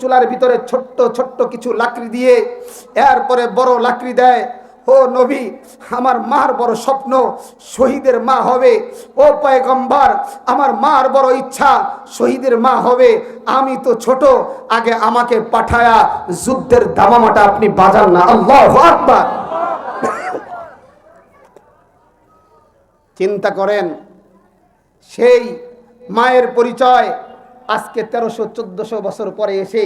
চুলার ভিতরে ছোট্ট ছোট্ট কিছু লাকড়ি দিয়ে এরপরে বড় লাকড়ি দেয়। ও নবী, আমার মার বড় স্বপ্ন শহীদের মা হবে। ও পয়গম্বর, আমার মার বড় ইচ্ছা শহীদের মা হবে। আমি তো ছোট, আগে আমাকে পাঠায়া যুদ্ধের দামামাটা আপনি বাজান না। আল্লাহ আকবার। চিন্তা করেন, সেই মায়ের পরিচয় আজকে তেরোশো চোদ্দশো বছর পরে এসে,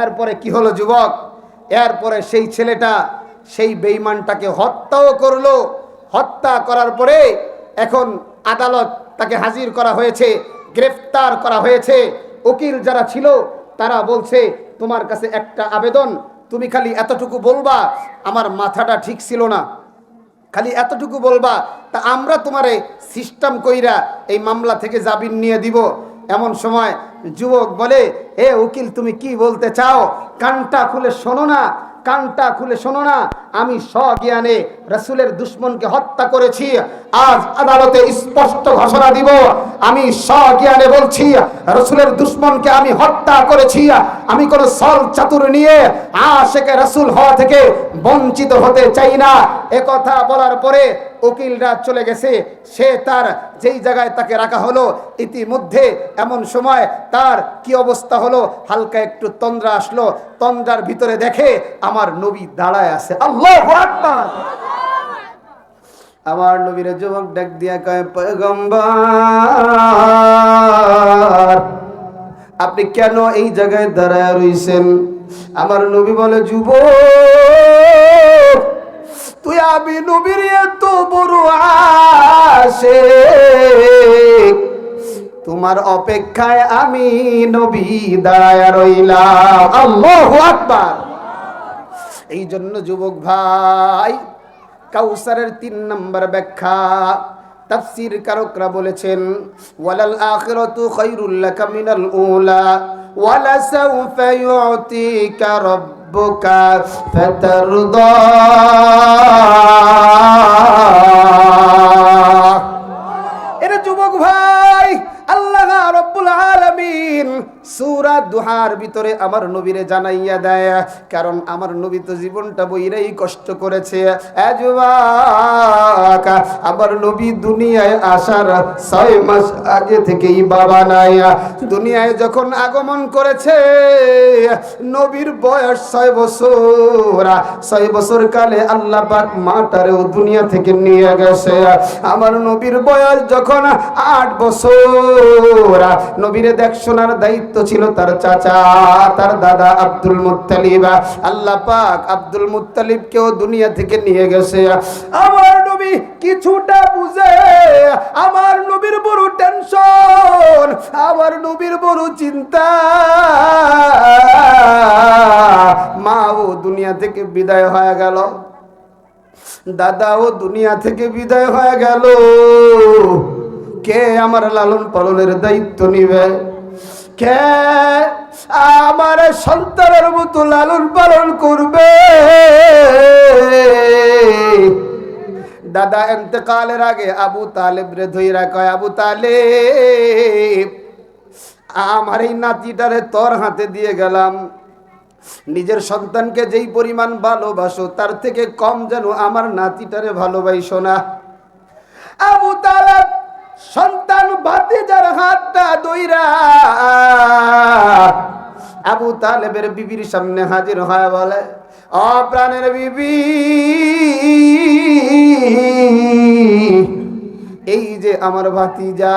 এরপরে কি হলো যুবক? এরপরে সেই ছেলেটা সেই বেইমানটাকে হত্যাও করল। হত্যা করার পরে এখন আদালত তাকে হাজির করা হয়েছে, গ্রেফতার করা হয়েছে। উকিল যারা ছিল, তারা বলছে, তোমার কাছে একটা আবেদন, তুমি খালি এতটুকু বলবা, আমার মাথাটা ঠিক ছিল না। খালি এতটুকু বলবা, তা আমরা তোমারে সিস্টেম কইরা এই মামলা থেকে জামিন নিয়ে দিব। এমন সময় যুবক বলে, এ উকিল, তুমি কি বলতে চাও? কানটা খুলে শোনো না, কানটা খুলে শোনো না। আমি স্বজ্ঞানে রসুলের দুশ্মনকে হত্যা করেছি। আজ আদালতে স্পষ্ট ঘোষণা দিব। আমি স্বজ্ঞানে বলছি, রসুলের দুশ্মনকে আমি হত্যা করেছি। আমি কোন সল চাতুর নিয়ে আশেকে রসুল হওয়া থেকে বঞ্চিত হতে চাই না। এ কথা বলার পরে উকিলরা চলে গেছে। সে তার যেই জায়গায় তাকে রাখা হলো, ইতিমধ্যে এমন সময় তার কি অবস্থা হলো? হালকা একটু তন্দ্রা আসলো। তন্দ্রার ভিতরে দেখে আমার নবী দাঁড়ায় আছে। আল্লাহ আমার নবীর যুবক ডাক দিয়া কয়, পয়গম্বর, আপনি কেন এই জায়গায় দাঁড়ায় রইছেন? আমার নবী বলে, যুবক তুই আমি নবীর এত বড় আসে তোমার অপেক্ষায় আমি নবী দাঁড়ায় রইলাম। আল্লাহু আকবার। এই জন্য যুবক ভাই, কাউসারের তিন নম্বর ব্যাখ্যা তাফসীর কারকরা বলেছেন, ওয়ালাল আখিরাতু খায়রুল লাকা মিনাল উলা, ওয়ালা সাউফা ইউতিকা রাব্বুকা ফাতারদা। এরে সূরা দুহার ভিতরে আমার নবীরে জানাইয়া দেয়, কারণ আমার নবী তো জীবনটা বইরাই কষ্ট করেছে। আমার নবী দুনিয়ায় আসার ছয় মাস আগে থেকেই বাবা নাই। দুনিয়ায় যখন আগমন করেছে, নবীর বয়স ছয় বছর। ছয় বছর কালে আল্লাহ মাটারেও দুনিয়া থেকে নিয়ে গেছে। আমার নবীর বয়স যখন আট বছর, নবীরে দেখশোনার দায়িত্ব ছিল তার চাচা, তার দাদা আব্দুল মুত্তালিব। আল্লাহ পাক আব্দুল মুত্তালিবকেও দুনিয়া থেকে নিয়ে গেছে। আমার নবী কিছুটা বুঝে, আমার নবীর বড় টেনশন, আমার নবীর বড় চিন্তা। মাও দুনিয়া থেকে বিদায় হয়ে গেল। দাদাও দুনিয়া থেকে বিদায় হয়ে গেল। কে আমার লালন পালনের দায়িত্ব নিবে? কে আমার সন্তানের মতো লালন পালন করবে? দাদা এতেকালের আগে আবু তালেব রে ধইরা কয়, আবু তালেব, আমার এই নাতিটারে তোর হাতে দিয়ে গেলাম। নিজের সন্তানকে যেই পরিমাণ ভালোবাসো, তার থেকে কম যেন আমার নাতিটারে ভালোবাসো না। আবু তালেব সন্তান ভাতিজার হাতটা দইরা আবু তালেবের বিবির সামনে হাজির হয় বলে, অ প্রাণের বিবি, এই যে আমার ভাতিজা,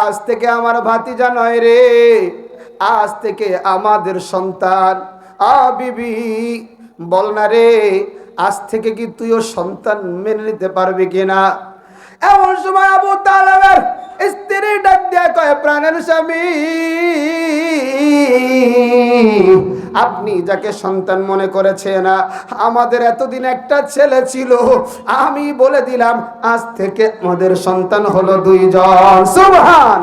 আজ থেকে আমার ভাতিজা নয় রে, আজ থেকে আমাদের সন্তান। আ বিবি, বল না রে, আজ থেকে কি তুইও সন্তান মেনে নিতে পারবি কিনা? এমন সময় আবু তালেবের স্ত্রী ডাক দেয়া কয়, প্রাণের স্বামী, আপনি যাকে সন্তান মনে করেছেন, আমাদের এতদিন একটা ছেলে ছিল, আমি বলে দিলাম, আজ থেকে আমাদের সন্তান হলো দুইজন। সুবহান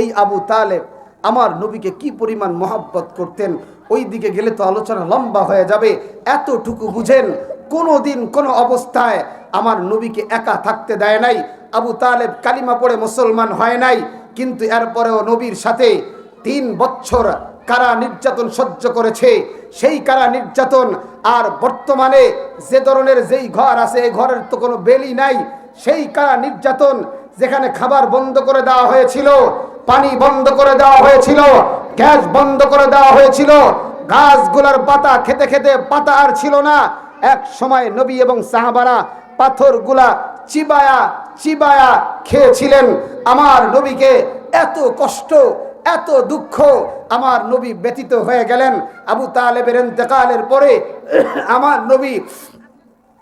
এই আবু তালেব আমার নবীকে কি পরিমাণ মহাব্বত করতেন, ওই দিকে গেলে তো আলোচনা লম্বা হয়ে যাবে। এতটুকু বুঝেন কোনো দিন কোনো অবস্থায় আমার নবীকে একা থাকতে দেয় নাই। আবু তালেব কালিমা পড়ে মুসলমান হয় নাই। কিন্তু এরপরেও নবীর সাথে তিন বছর কারা নির্যাতন সহ্য করেছে, সেই কারা নির্যাতন আর বর্তমানে যে ধরনের যেই ঘর আছে, এই ঘরের তো কোনো বেলি নাই। সেই কারা নির্যাতন যেখানে খাবার বন্ধ করে দেওয়া হয়েছিল, পানি বন্ধ করে দেওয়া হয়েছিল, গ্যাস বন্ধ করে দেওয়া হয়েছিল, গাছগুলোর পাতা খেতে খেতে পাতা আর ছিল না। এক সময় নবী এবং সাহাবারা পাথরগুলা চিবায়া চিবায়া খেয়েছিলেন। আমার নবীকে এত কষ্ট, এত দুঃখ আমার নবী ব্যতীত হয়ে গেলেন। আবু তালেবের এতেকালের পরে আমার নবী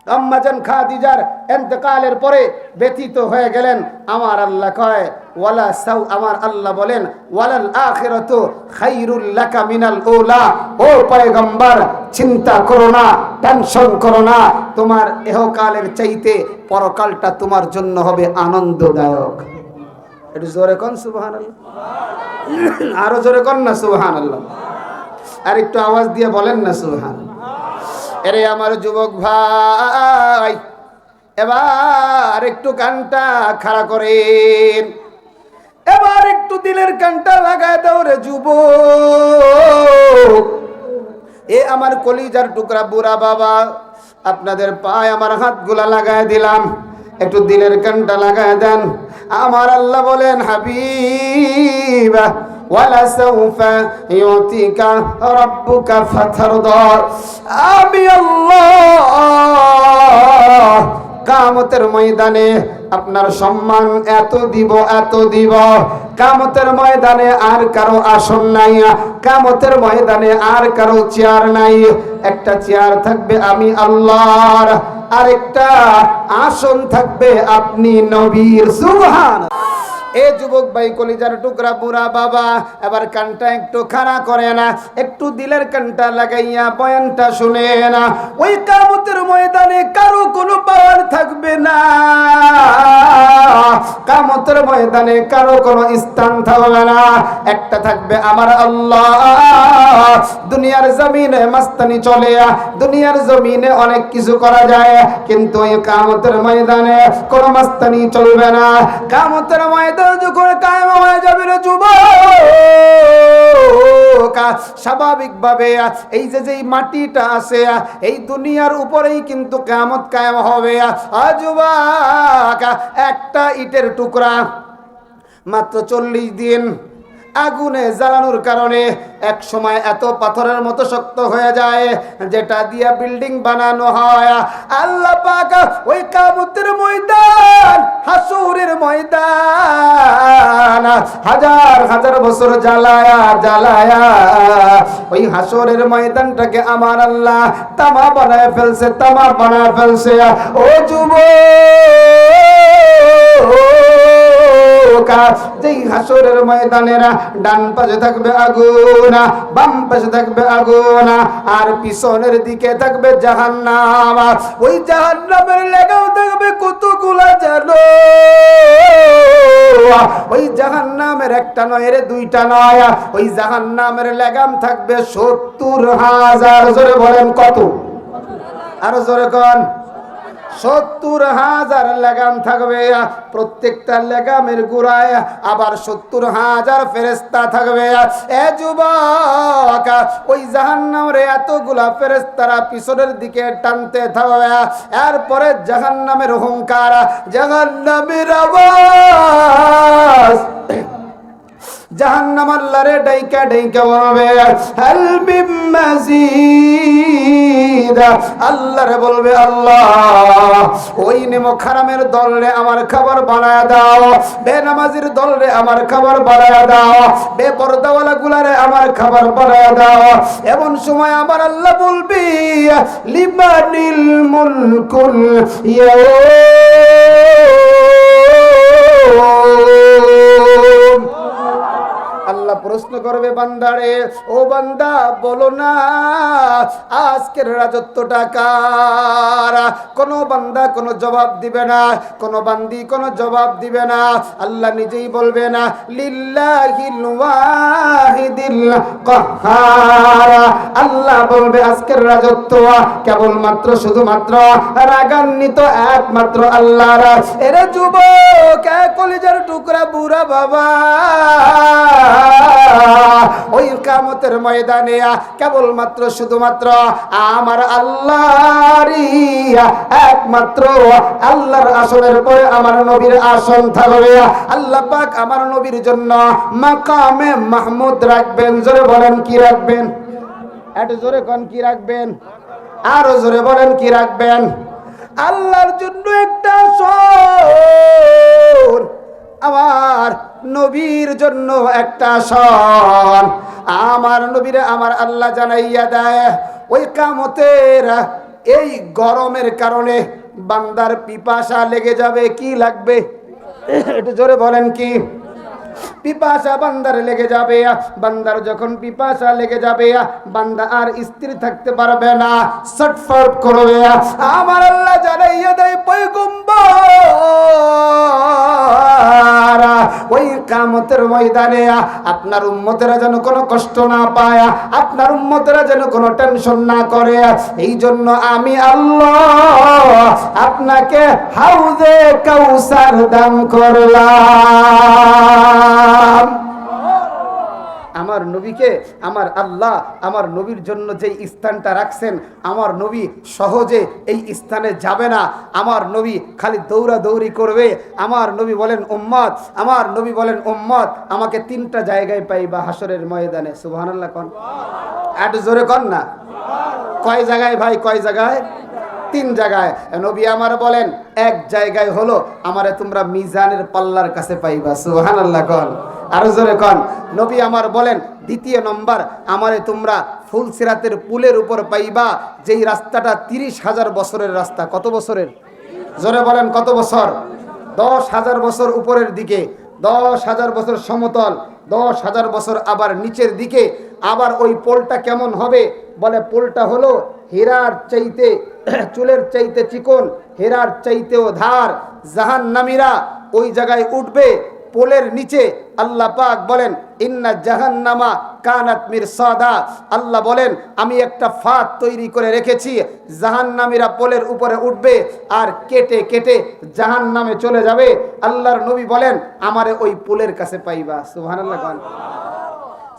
আম্মাজান খাদিজার এতেকালের পরে ব্যতীত হয়ে গেলেন। আমার আল্লাহ কয়, ওয়ালা সাউ আমার আল্লাহ বলেন, ওয়ালাল আখিরাতু খাইরুল লাকা মিনাল উলা। ও পয়গম্বর, চিন্তা করো না, টেনশন করো না, তোমার এহকালের চাইতে পরকালটা তোমার জন্য হবে আনন্দদায়ক। একটু জোরে কন, সুবহানাল্লাহ। আরও জোরে কন না, সুবহানাল্লাহ। আর একটু আওয়াজ দিয়ে বলেন না সুবহান এরে আমার যুবক ভাই, এবার একটু কানটা খাড়া করেন। এবার একটু দিলের কানটা লাগায় দাও রে যুব এ আমার কলিজার টুকরা বুড়া বাবা, আপনাদের পায়ে আমার হাতগুলা লাগায় দিলাম। একটু দিলের কানটা লাগায় দেন। আমার আল্লাহ বলেন হাবিব আমি আল্লাহ কামতের ময়দানে আপনার সম্মান এত দিব এত দিব। কামতের ময়দানে আর কারও আসন নাই, কামতের ময়দানে আর কারও চেয়ার নাই। একটা চেয়ার থাকবে আমি আল্লাহর, আরেকটা আসন থাকবে আপনি নবীর। সুবহান এ যুবক ভাই কলিজার টুকরা বুড়া বাবা, এবার কানটা একটু খাড়া করে না, একটু দিলের কানটা লাগাইয়া বয়ানটা শুনে না। ওই কামতের ময়দানে কারও কোনো পাওয়ার থাকবে না। কামতের ময়দানে কারও কোনো স্থান থাকবে না। একটা থাকবে আমার আল্লাহ। দুনিয়ার জমিনে মাস্তানি চলে দুনিয়ার জমিনে অনেক কিছু করা যায়, কিন্তু এই কামতের ময়দানে কোনো মাস্তানি চলবে না। কামতের ময়দান এই যে মাটিটা আছে এই দুনিয়ার উপরেই কিন্তু হবে একটা ইটের টুকরা মাত্র চল্লিশ দিন আগুনে জ্বালানোর কারণে এক সময় এত পাথরের মতো শক্ত হয়ে যায়, যেটা দিয়া বিল্ডিং বানানো হয়। আল্লাহ পাক ওই কামতের ময়দান ময়দান, হাজার হাজার বছর জ্বালায়া জ্বালায়া, ওই হাসরের ময়দানটাকে আমার আল্লাহ তামা বানায় ফেলছে, তামা বানায় ফেলছে। ও যুবক যেই হাসরের ময়দানেরা ডান পাশে থাকবে আগুন, বাম পাশে থাকবে আগুন, আর পিছনের দিকে থাকবে জাহান্নাম। ওই জাহান্নামের লেগাও থাকবে কতগুলা জানো ওই জাহান্নামের একটা নয় রে, দুইটা নয়। ওই জাহান্নামের লেগাম থাকবে সত্তর হাজার। জোরে বলেন কত? আরও জোরে কন। সত্তর হাজার লেগাম থাকবে, প্রত্যেকটা লেগামের গোড়ায় আবার সত্তর হাজার ফেরেস্তা থাকবে। এ যুবক, ওই জাহান্নামের এতগুলা ফেরেস্তারা পিছনের দিকে টানতে থাকবে। এরপরে জাহান্নামের অহংকার জাহান্নামের আওয়াজ। জাহান্নাম আল্লাহরে ডাইকা ডাইকা বলবে, হাল বিম মাজিদ। আল্লাহরে বলবে, আল্লাহ, ওই নেমো খারামের দলরে আমার খাবার বানায় দাও বেনামাজির দলরে আমার খাবার বানায় দাও বেপরদাওয়ালা গুলারে আমার খাবার বানায় দাও। এমন সময় আমার আল্লাহ বলবি, লিমানিল মুলকুল ইয়াউম। আল্লাহ প্রশ্ন করবে বান্দারে, ও বান্দা, বলো না, আজকের রাজত্বটা কার? কোন বান্দা কোনো জবাব দিবে না, কোন বান্দি কোনো জবাব দিবে না। আল্লাহ নিজেই বলবে না আল্লাহ বলবে, আজকের রাজত্ব কেবলমাত্র, শুধুমাত্র রাগান্বিত একমাত্র আল্লাহর। এরে যুবক কলিজার টুকরা বুড়া বাবা ওই কামতের ময়দানে কেবলমাত্র শুধুমাত্র আমার আল্লাহরই একমাত্র আল্লাহর আসনের পরে আমার নবীর আসন থাকবে। আল্লাহ পাক আমার নবীর জন্য মাকামে মাহমুদ রাখবেন। জোরে বলেন কি রাখবেন? একটু জোরে কন কি রাখবেন? আরও জোরে বলেন কি রাখবেন? আল্লাহর জন্য একটা সর আমার নবীর জন্য একটা সন আমার নবীর আমার আল্লাহ জানাইয়া দেয়, ওই কামতের এই গরমের কারণে বান্দার পিপাসা লেগে যাবে, কি লাগবে? একটু জোরে বলেন কি? পিপাসা বান্দার লেগে যাবে বান্দার যখন পিপাসা লেগে যাবে বান্দা আর স্থির থাকতে পারবে না। ছটফট করবে আমার আল্লাহ জানাইয়া দেয়, পয়গম্বর, ওই কামতের ময়দানে আপনার উম্মতেরা যেন কোনো কষ্ট না পায় আপনার উম্মতেরা যেন কোনো টেনশন না করে এই জন্য আমি আল্লাহ আপনাকে হাউজে কাউসার দান করলাম। আমার নবীকে, আমার আল্লাহ, আমার নবীর জন্য যে স্থানটা রাখছেন, আমার নবী সহজে এই স্থানে যাবে না। আমার নবী খালি দৌড়া দৌড়ি করবে। আমার নবী বলেন উম্মত আমার নবী বলেন উম্মত আমাকে তিনটা জায়গায় পাই বা হাসরের ময়দানে। সুবহানাল্লাহ কন। একটু জোরে কন না? কয় জায়গায় ভাই, কয় জায়গায়? তিন জায়গায়। নবী আমার বলেন, এক জায়গায় হলো, আমারে তোমরা মিজানের পাল্লার কাছে পাইবা, সুবহানাল্লাহ কন। আরও জোরে কন। নবী আমার বলেন, দ্বিতীয় নম্বর, আমারে তোমরা ফুলসিরাতের পুলের উপর পাইবা, যেই রাস্তাটা তিরিশ হাজার বছরের রাস্তা। কত বছরের? জোরে বলেন, কত বছর? দশ হাজার বছর উপরের দিকে, দশ হাজার বছর সমতল, দশ হাজার বছর আবার নিচের দিকে আবার ওই পোলটা কেমন হবে? বলে পোলটা হলো হীরার চাইতে, চুলের চাইতে চিকন, হীরার চাইতেও ধার। জাহান নামীরা ওই জায়গায় উঠবে, পোলের নিচে আল্লাহ পাক বলেন, ইন্না জাহান্নামা কানাত মির সাদা আল্লাহ বলেন, আমি একটা ফাঁদ তৈরি করে রেখেছি, জাহান্নামীরা পোলের উপরে উঠবে আর কেটে কেটে জাহান্নামে চলে যাবে। আল্লাহর নবী বলেন, আমারে ওই পোলের কাছে পাইবা। সুবহানাল্লাহ গান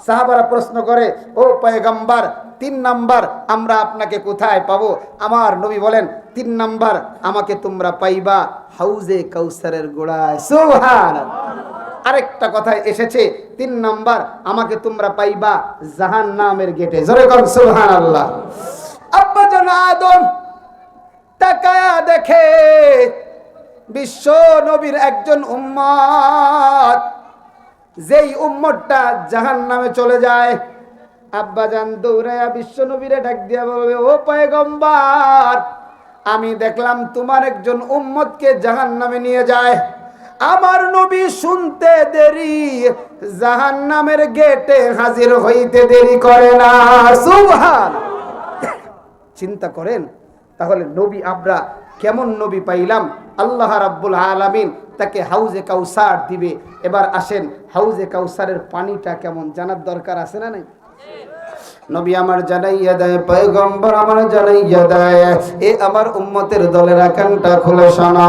সাহাবারা প্রশ্ন করে, ও পয়গম্বর, তিন নাম্বার আমরা আপনাকে কোথায় পাবো? আমার নবী বলেন, তিন নাম্বার আমাকে তোমরা পাইবা হাউজে কাউসারের গোড়ায়। সুবহান আরেকটা কথা এসেছে, তিন নাম্বার আমাকে তোমরা পাইবা জাহান নামের গেটে। জোরে কর সুবহান আল্লাহ আব্বা আদম তাকায়া দেখে, বিশ্ব নবীর একজন উম্মত যেই উম্মতটা জাহান নামে চলে যায়, আব্বাজান দৌড়াইয়া বিশ্ব নবীরে ডাক দিয়া বলবে, ও পয়গম্বার, আমি দেখলাম তোমার একজন উম্মতকে জাহান নামে নিয়ে যায়। আমার নবী শুনতে দেরি জাহান নামের গেটে হাজির হইতে দেরি করে না। চিন্তা করেন, তাহলে নবী, আমরা কেমন নবী পাইলাম? আল্লাহ রাব্বুল আলামিন তাকে হাউজে কাউসার দিবে। এবার আসেন, হাউজে কাউসারের পানিটা কেমন জানার দরকার আছে না নাই? নবী আমার জানাইয়া দেয়, পয়গম্বর আমার জানাইয়া দেয়, এ আমার উম্মতের দলের কানটা খুলে শোনা।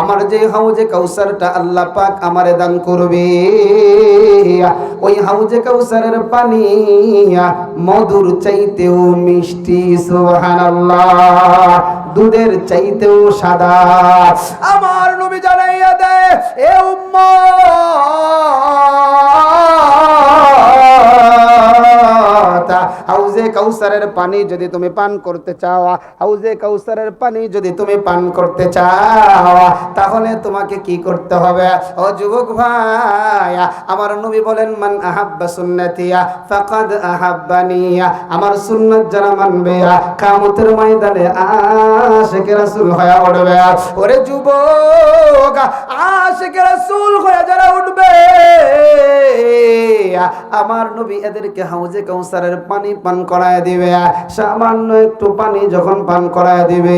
আমার যে হাউজে কাউসারটা আল্লাহ পাক আমারে দান করবে, ওই হাউজে কাউসারের পানি মধুর চাইতেও মিষ্টি, সুবহানাল্লাহ। দুধের চাইতেও সাদা। আমার নবী জানাইয়া দেয় এ উম্মত হাউজে কাউসারের পানি যদি তুমি পান করতে চাও, হাউজে কাউসারের পানি যদি তুমি পান করতে চাও, তাহলে তোমাকে কি করতে হবে? ও যুবক ভাই, আমার নবী বলেন, মান আহাব্বা সুন্নতিয়া ফাকাদ আহাব্বানিয়া আমার সুন্নাত যারা মানবে কামতের ময়দানে আশিক রাসূল হয়ে উঠবে। ওরে যুবক, আশিক রাসূল হয়ে যারা উঠবে, আমার নবী এদেরকে হাউজে কাউসারের পানি পান করায় দিবে। সামান্য একটু পানি যখন পান করায় দিবে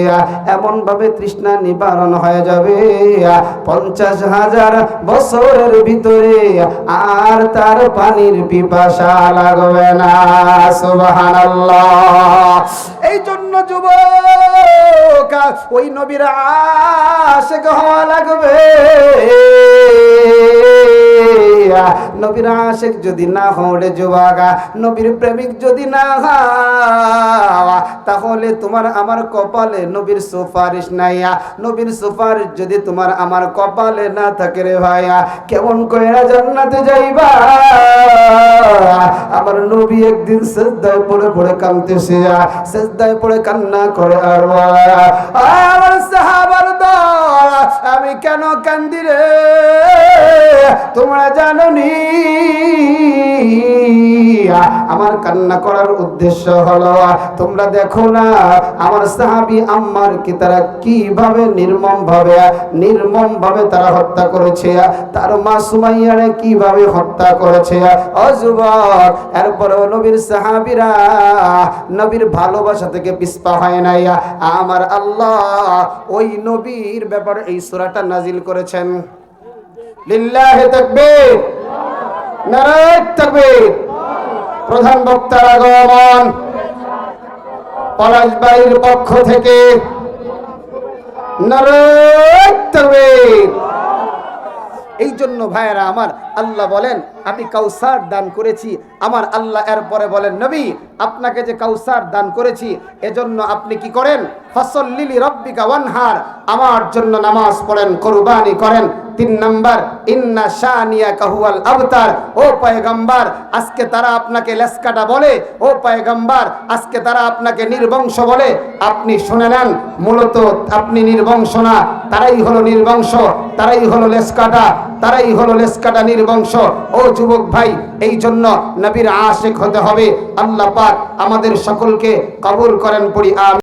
এমন ভাবে তৃষ্ণা নিবারণ হয়ে যাবে। পঞ্চাশ হাজার বছরের ভিতরে আর তার পানির পিপাসা লাগবে না। সুবহানাল্লাহ। এই জন্য যুবক ওই নবীর আশেক হওয়া লাগবে। নবীর আশেক যদি না নবীর প্রেমিক যদি না তাহলে তোমার আমার কপালে নবীর সুপারিশ নাই নবীর সুপারিশ যদি তোমার আমার কপালে না থাকে রে ভাইয়া, কেমন কইরা জান্নাতে যাইবা? আমার নবী একদিন সেজদায় পড়ে পড়ে কাঁদতেছে, সেজদায় পড়ে কান্না করে আর আমার সাহাবার দল আমি কেন কান্দি রে? তোমরা জানো নি আমার কান্না করার উদ্দেশ্য হলো, তোমরা দেখো না, আমার সাহাবি আম্মার কি তারা কীভাবে নির্মম ভাবে নির্মম ভাবে তারা হত্যা করেছে, তার মা সুমাইয়ারে কীভাবে হত্যা করেছে? অযুবক এরপরেও নবীর সাহাবিরা নবীর ভালোবাসা থেকে পিস্পা হয় নাই। আমার আল্লাহ ওই নবীর ব্যাপারে এই সুরাটা নাজিল করেছেন। প্রধান বক্তার আগমন। পলাশবাড়ির পক্ষ থেকে এই জন্য ভাইয়েরা আমার আল্লাহ বলেন আমি কাউসার দান করেছি। আমার আল্লাহ এরপরে বলেন, নবী, আপনাকে যে কাউসার দান করেছি, এজন্য আপনি কি করেন? ফসল লিলি রব্বিকা ওয়ানহার, আমার জন্য নামাজ পড়েন, কোরবানি করেন। তিন নাম্বার, ইন্না শানিয়া কাহুয়াল আবতার। ও পয়গম্বর, আজকে তারা আপনাকে লেসকাটা বলে। ও পয়গম্বর, আজকে তারা আপনাকে নির্বংশ বলে। আপনি শুনে নেন, মূলত আপনি নির্বংশ না, তারাই হলো নির্বংশ, তারাই হলো লেসকাটা। তারাই হলো লেসকাটা নির্বংশ। ও যুবক ভাই এই জন্য নবীর আশেক হতে হবে। আল্লাহ পাক আমাদের সকলকে কবুল করেন পড়ি আম